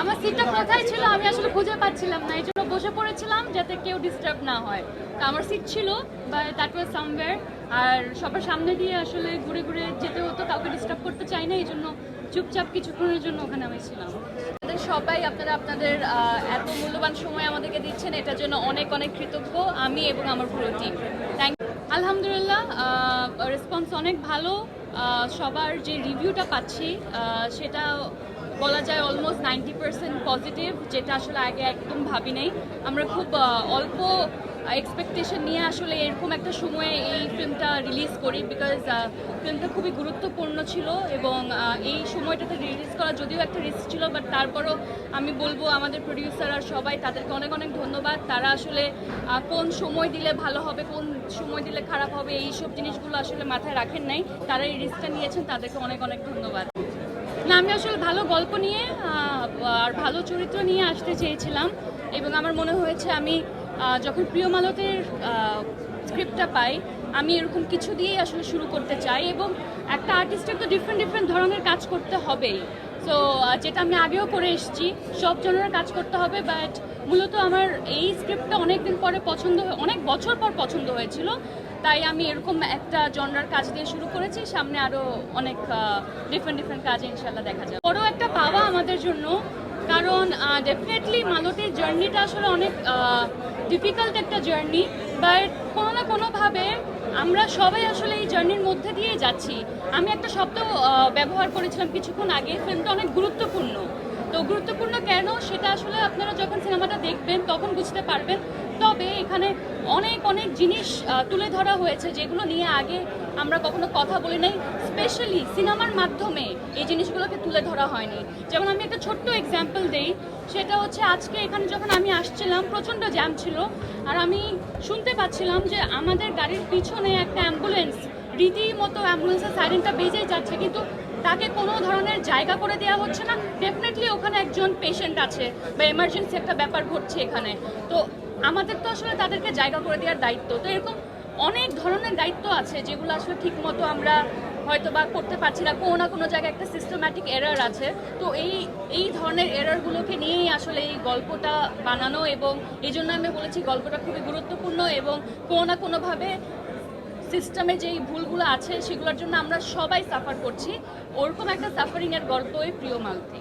আমার সিটটা কোথায় ছিল আমি আসলে খুঁজে পাচ্ছিলাম না। এই জন্য বসে পড়েছিলাম যাতে কেউ ডিস্টার্ব না হয়। তো আমার সিট ছিল বা দ্যাট ওয়াজ সামওয়্যার আর সবার সামনে দিয়ে আসলে ঘুরে ঘুরে যেতে হতো কাউকে ডিস্টার্ব করতে চাই না এই জন্য চুপচাপ কিছুক্ষণের জন্য ওখানে আমি ছিলাম। আপনাদের সবাই আপনারা আপনাদের এত মূল্যবান সময় আমাদেরকে দিচ্ছেন এটার জন্য অনেক অনেক কৃতজ্ঞ আমি এবং আমার পুরো টিম থ্যাংক আলহামদুলিল্লাহ রেসপন্স অনেক ভালো। সবার যে রিভিউটা পাচ্ছি সেটা বলা যায় অলমোস্ট নাইনটি পার্সেন্ট পজিটিভ যেটা আসলে আগে একদম ভাবি নাই। আমরা খুব অল্প এক্সপেকটেশন নিয়ে আসলে এরকম একটা সময়ে এই ফিল্মটা রিলিজ করি বিকজ ফিল্মটা খুবই গুরুত্বপূর্ণ ছিল এবং এই সময়টাতে রিলিজ করা যদিও একটা রিস্ক ছিল বাট তারপরও আমি বলব আমাদের প্রডিউসার আর সবাই তাদেরকে অনেক অনেক ধন্যবাদ। তারা আসলে কোন সময় দিলে ভালো হবে, কোন সময় দিলে খারাপ হবে এই সব জিনিসগুলো আসলে মাথায় রাখেন নাই। তারা এই রিস্কটা নিয়েছেন, তাদেরকে অনেক অনেক ধন্যবাদ। না, আমি আসলে ভালো গল্প নিয়ে আর ভালো চরিত্র নিয়ে আসতে চেয়েছিলাম এবং আমার মনে হয়েছে আমি যখন প্রিয় মালতের স্ক্রিপ্টটা পাই, আমি এরকম কিছু দিয়েই আসলে শুরু করতে চাই এবং একটা আর্টিস্টের তো ডিফারেন্ট ডিফারেন্ট ধরনের কাজ করতে হবেই। সো যেটা আমি আগেও করে এসেছি, সব জনের কাজ করতে হবে বাট মূলত আমার এই স্ক্রিপ্টটা অনেক দিন পরে পছন্দ অনেক বছর পর পছন্দ হয়েছিল। তাই আমি এরকম একটা জনরার কাজ দিয়ে শুরু করেছি, সামনে আরও অনেক ডিফারেন্ট ডিফারেন্ট কাজ ইনশাল্লাহ দেখা যাবে। বড় একটা পাওয়া আমাদের জন্য, কারণ ডেফিনেটলি মালতের জার্নিটা আসলে অনেক ডিফিকাল্ট একটা জার্নি বাট কোনো না কোনোভাবে আমরা সবাই আসলে এই জার্নির মধ্যে দিয়ে যাচ্ছি। আমি একটা শব্দ ব্যবহার করেছিলাম কিছুক্ষণ আগে। ফিল্মটা অনেক গুরুত্বপূর্ণ। তো গুরুত্বপূর্ণ কেন? সেটা আসলে আপনারা যখন সিনেমাটা দেখবেন, তখন বুঝতে পারবেন। তবে এখানে অনেক অনেক জিনিস তুলে ধরা হয়েছে যেগুলো নিয়ে আগে আমরা কখনো কথা বলি নাই। স্পেশালি সিনেমার মাধ্যমে এই জিনিসগুলোকে তুলে ধরা হয়নি। যেমন আমি একটা ছোট্ট এক্সাম্পল দেই। সেটা হচ্ছে আজকে এখানে যখন আমি আসছিলাম, প্রচণ্ড জ্যাম ছিল। আর আমি শুনতে পাচ্ছিলাম যে আমাদের গাড়ির পিছনে একটা অ্যাম্বুলেন্স রীতিমতো অ্যাম্বুলেন্সের সাইরেনটা বেজেই যাচ্ছে। কিন্তু তাকে কোনো ধরনের জায়গা করে দেওয়া হচ্ছে না। ডেফিনেটলি ওখানে একজন পেশেন্ট আছে বা এমার্জেন্সি একটা ব্যাপার ঘটছে এখানে। তো আমাদের তো আসলে তাদেরকে জায়গা করে দেওয়ার দায়িত্ব। তো এরকম অনেক ধরনের দায়িত্ব আছে যেগুলো আসলে ঠিক মতো আমরা হয়তো বা করতে পারছি না। কোনো না কোনো জায়গায় একটা সিস্টেম্যাটিক এরার আছে। তো এই এই ধরনের এরারগুলোকে নিয়েই আসলে এই গল্পটা বানানো এবং এই জন্য আমি বলেছি গল্পটা খুবই গুরুত্বপূর্ণ এবং কোনো না কোনোভাবে সিস্টেমে যেই ভুলগুলো আছে, সেগুলোর জন্য আমরা সবাই সাফার করছি। ওরকম একটা সাফারিংয়ের গল্পই প্রিয় মালতি।